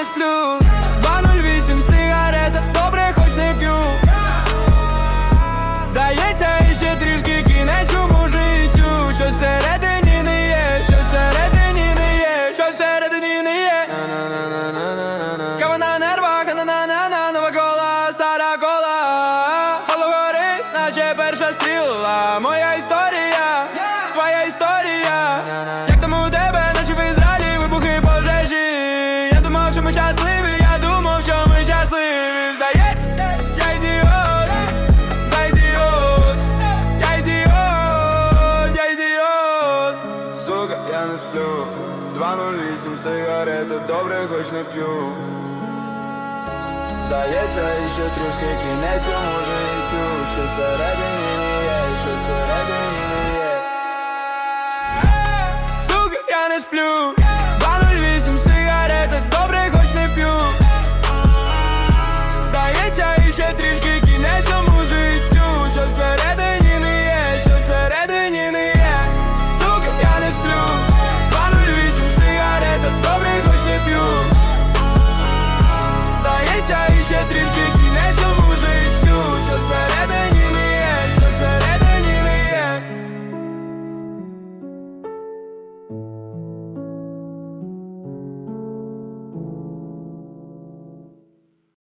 не сплю. 208 сигарета, добре, хоч не п'ю. Здається, іще трішки кінець цьому життю. Що всередині не є, що всередині не є, що всередині не є. Кава на нервах, на на на нова кола, стара кола. Голову горить, наче перша стріла моя сплю. 208 сигарети, добре, хоч не п'ю. Здається, і ще трішки кінець, а може і тю, що всередині не є, що всередині не є. Сука, я не сплю.